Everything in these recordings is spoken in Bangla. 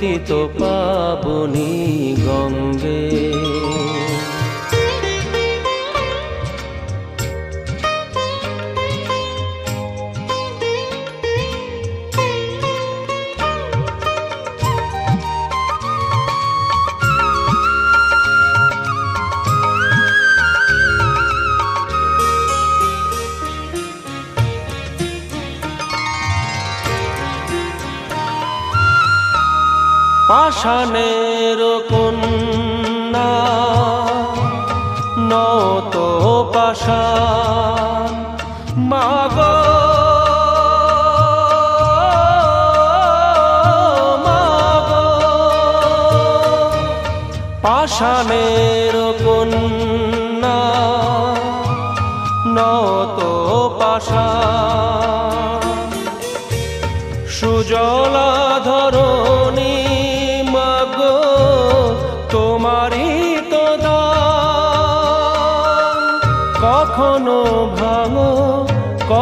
পতিত পাবনি গঙ্গে পাষাণের কন্যা নত পাষাণ। মাগ পাষাণের কন্যা নত পাষাণ। সুজলা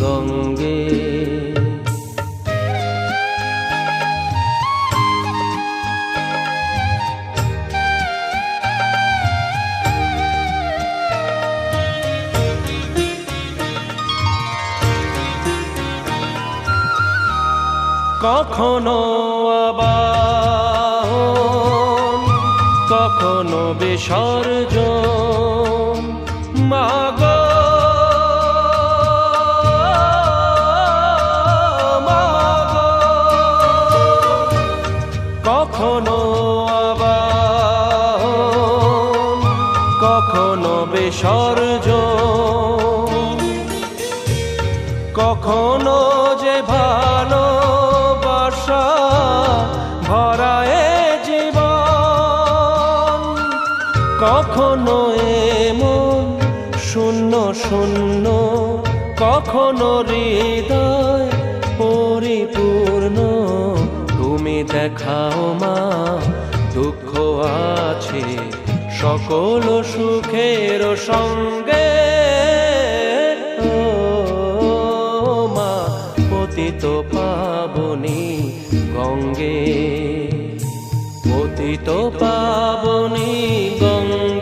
গঙ্গে। কখনো আবার কখনো বিসর্জন কখনো এমন শূন্য শূন্য, কখনো হৃদয় পরিপূর্ণ। তুমি দেখাও মা, দুঃখ আছে সকল সুখের সঙ্গে। মা, পতিত পাবনি গঙ্গে পতিত পাবনি গঙ্গে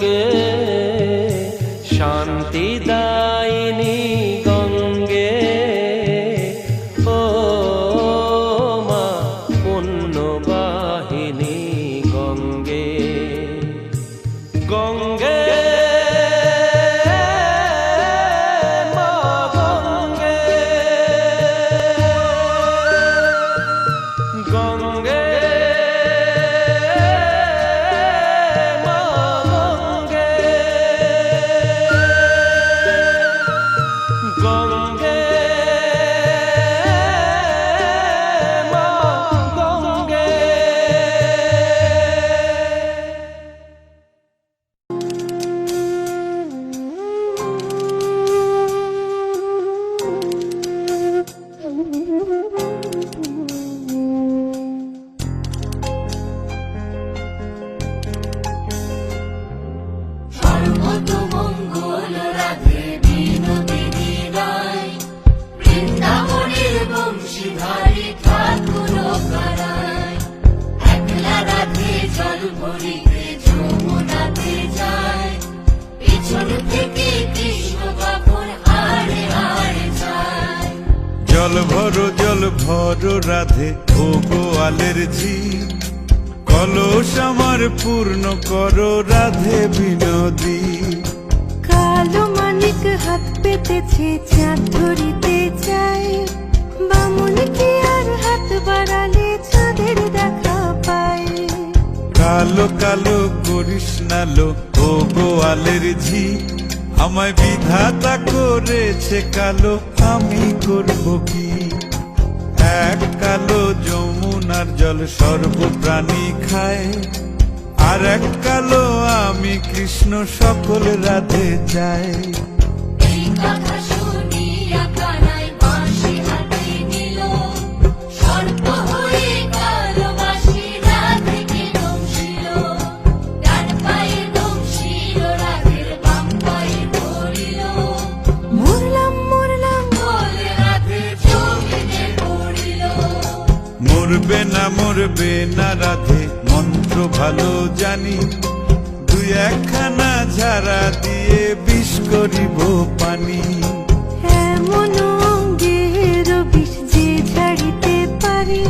ভর জল ভর রাধে ও গোয়ালের ঝি কলস আমার পূর্ণ করো রাধে বিনোদী। কালো মানিক হাত পেতেছে চাঁদ ধরিতে চাই বামুন কি আর হাত বাড়ালে চাঁদের দেখা পায়। কালো কালো করিস নালো ও গোয়ালের ঝি আমায় বিধাতা করেছে কালো, আমি করব কি? এক কালো যমুনার জল সর্বপ্রাণী খায়, আর এক কালো আমি কৃষ্ণ সকল রাধে চাই। না মরবে না রাধে, মন্ত্র ভালো জানি। দুই একখানা ঝাড়া দিয়ে বিষ করিব পানি। এমন অঙ্গের বিষ যে ঝাড়িতে পারে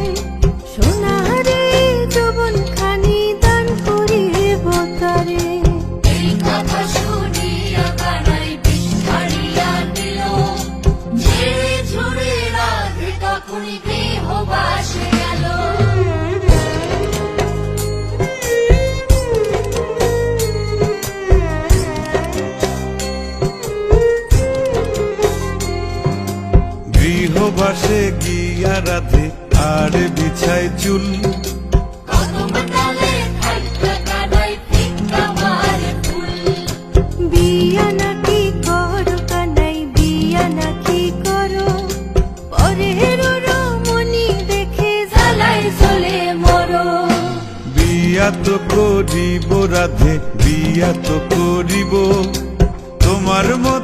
গৃহবাসে গিয়া রাধে আর বিছায় চুল। কদম ডালে খাইটা কানাই ফিক্কা মারে ফুল। বিয়া নাকি করো কানাই বিয়া নাকি করো। পরের রমণী দেখে জ্বালাই চলে মরো। বিয়া তো করিব রাধে বিয়া তো করিব। তোমার মতো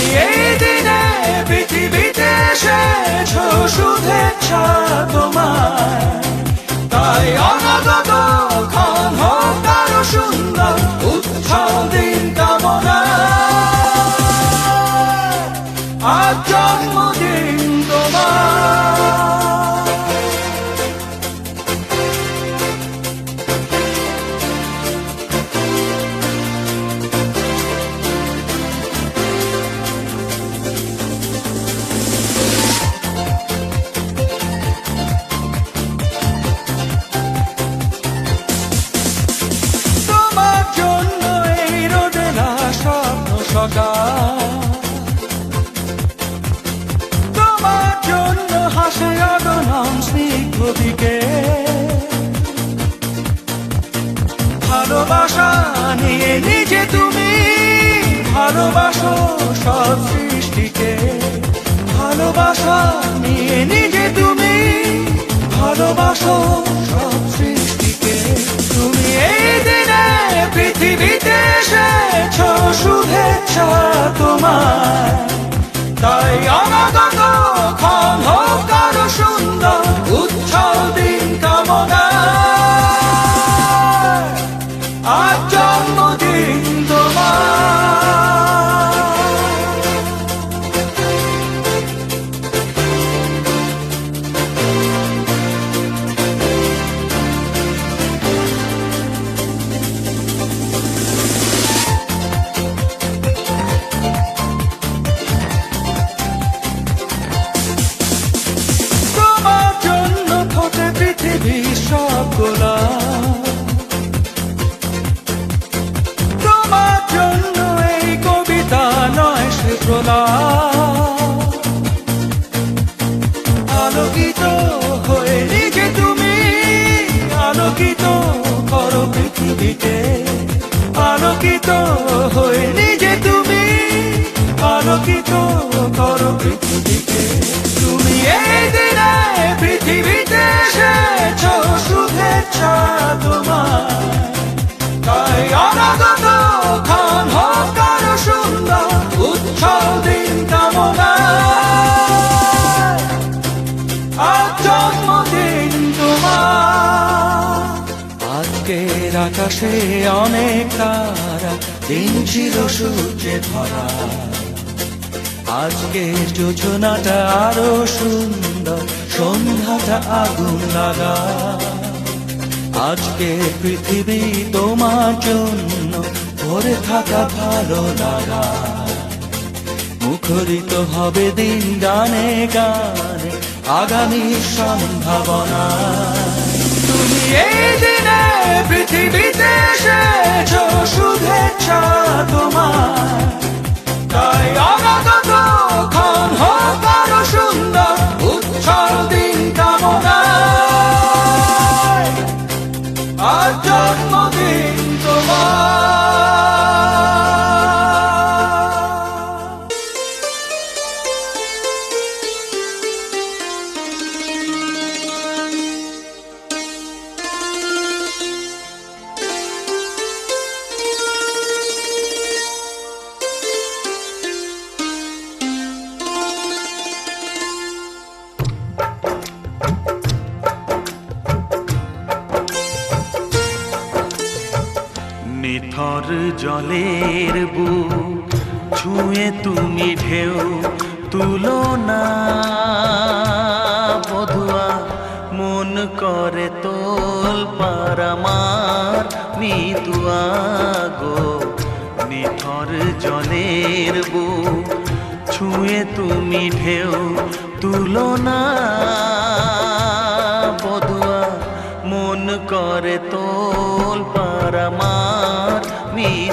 তুমি এই দিনে পৃথিবীতে এসেছ শুভেচ্ছা তোমার তাই অনাগত ক্ষণ হোক আরও সুন্দর উৎসব দিন কামনা আজ জন্মদিন ভালোবাসা নিয়ে নিজে তুমি ভালোবাসো সব সৃষ্টিকে। ভালোবাসা নিয়ে নিজে তুমি ভালোবাসো সব সৃষ্টিকে। তুমি এই দিনে পৃথিবীতে এসেছ শুভেচ্ছা তোমার তাই অনাগত আজকের আকাশে অনেক তারা, দিন ছিল সূর্যে ভরা। আজকের যোজনাটা আরও সুন্দর, সন্ধ্যাটা আগুন লাগা। আজকে পৃথিবী তোমার জন্য ভরে থাকা ভালো লাগা। মুখরিত হবে দিন গানে গানে আগামী সম্ভাবনা। তুমি এই দিনে পৃথিবীতে এসেছ শুভেচ্ছা তোমার। তাই অনাগত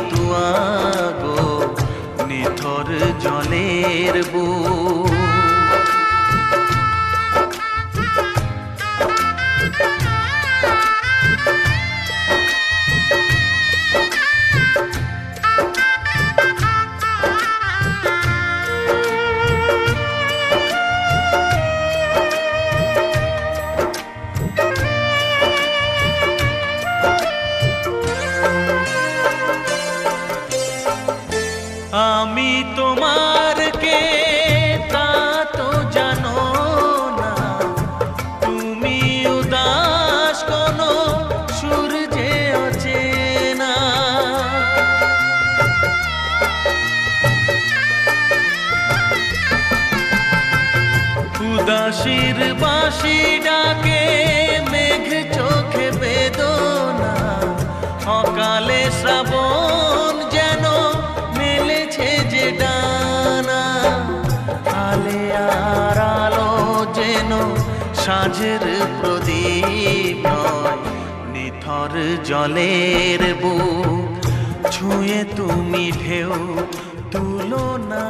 তুয়া গো নিথর জলের বুক। জলের বুক ছুঁয়ে তুমি ঢেউ তুলো না।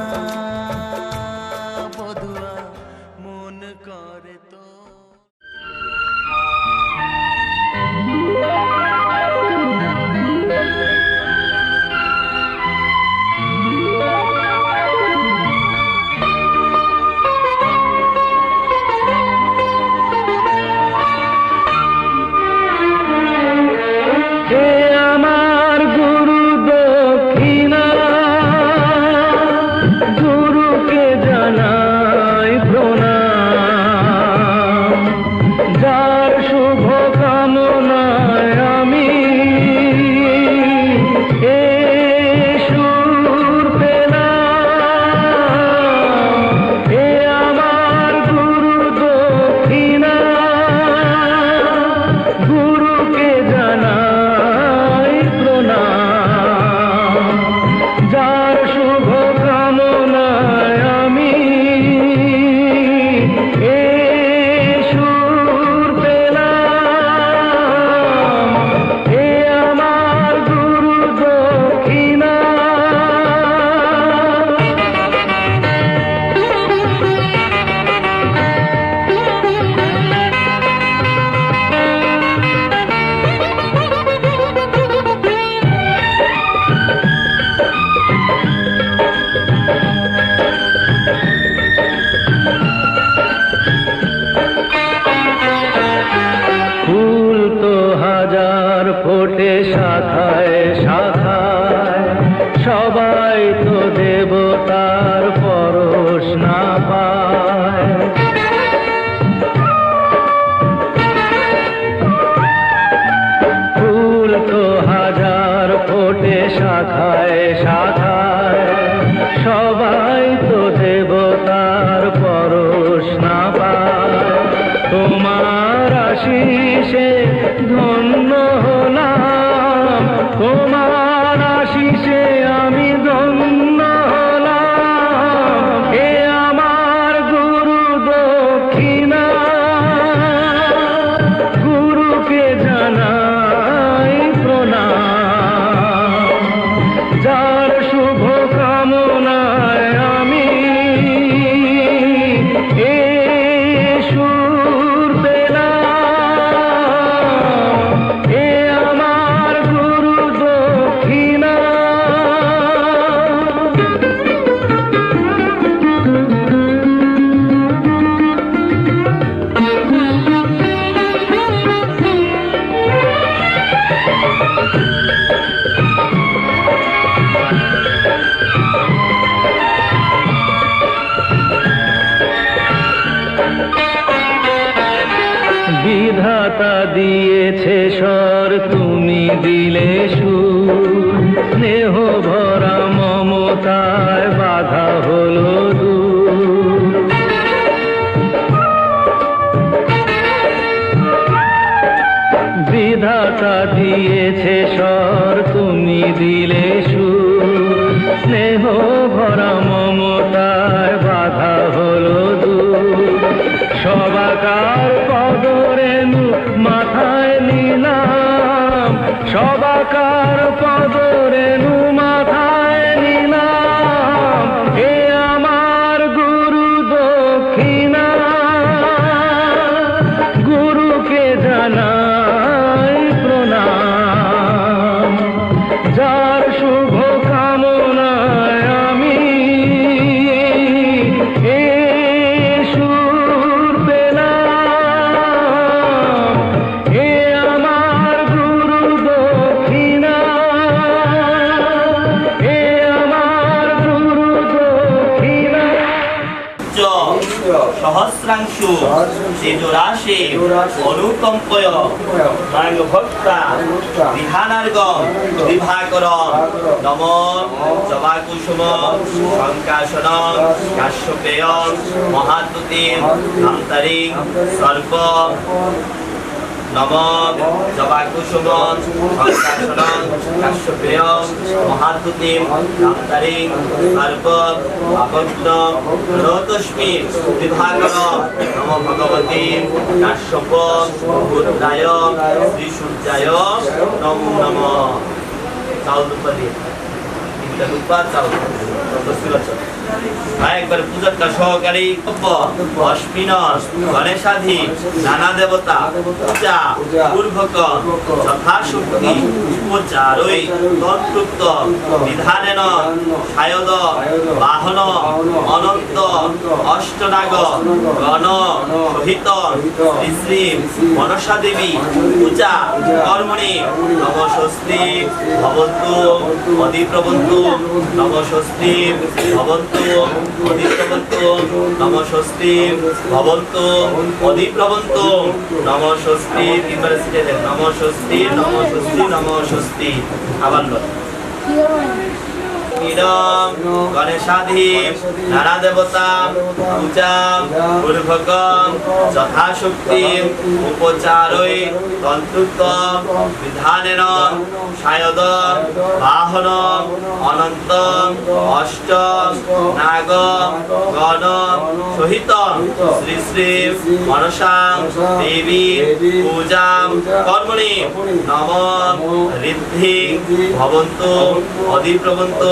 সহস্রাংশু তেজরাশে অনুকম্পয় মাঙ্গ ভক্তা বিহানার্গ বিভাকর। নম জবাকুসুম শঙ্কাসন কাশ্যপেয় মহাতুতি ধান্তারি সর্ব নম জবাকুসুম শঙ্কাসন কাশ্যপেয় মহাতুতি ধান্তারি সর্ব আবদ্ধ, রতস্মি, বিভাগর, নম ভগবতী, কাশ্যপ, বুদ্ধায় শ্রী সূর্যায় নমো নম। চাউল দুপা তিনটা আর একবার পূজাটা সহকারী। অশ্বিন গণেশাধি নানা দেবতা পূজা পূর্বক যথাশক্তি উপচারই তৎপ্রুক্ত বিধানেন সায়দ বাহন অনন্ত অষ্টনাগ গণ সহিত শ্রী শ্রী মনসা দেবী পূজা কর্মণি ভবন্তু অধিপ্রবন্তু ভবন্তু অধিপ্রবন্তু নম স্বস্তি ভবন্তু, অধিপ্রবন্তু নম স্বস্তি তিনবার শিখে দেন নম স্বস্তি নম স্বস্তি নম স্বস্তি আবার ইদম, গণেশাধি নানা দেবতা পূজা পূর্বক যথাশক্তি, উপচারই তন্ত্রুক্ত বিধানেন, সায়দ, বাহন, অনন্ত, অষ্ট, নাগ, গণ, সহিত, শ্রী শ্রী মনসা, দেবী, পূজা, কর্মণি, নম, ঋদ্ধি, ভবন্তু, অধিপ্রবন্তু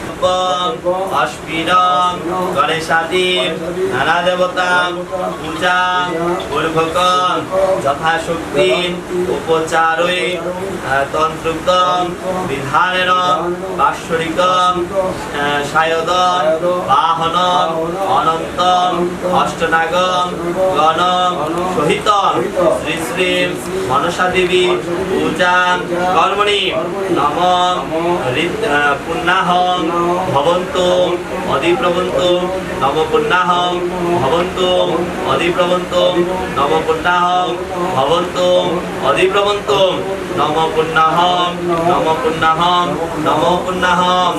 ঋদ্ধতাম আবার লয়। অস্পিরম গণেশাদি নানা দেবতা পূজা পূর্বক যথাশক্তি উপচারই তন্ত্রুক্ত বিধানের বাৎসরিক সায়দ বাহন অনন্ত অষ্টনাগ গণ সহিত শ্রী মনসা দেবী পূজা কর্মণি নম ঋদ- আহ, পুণ্যাহং ভবন্তু অধিপ্রবন্তু নম পুণ্যাহং ভবন্তু অধিপ্রবন্তু নম পুণ্যাহং ভবন্তু অধিপ্রবন্তু নম পুণ্যাহং নম পুণ্যাহং নম পুণ্যাহং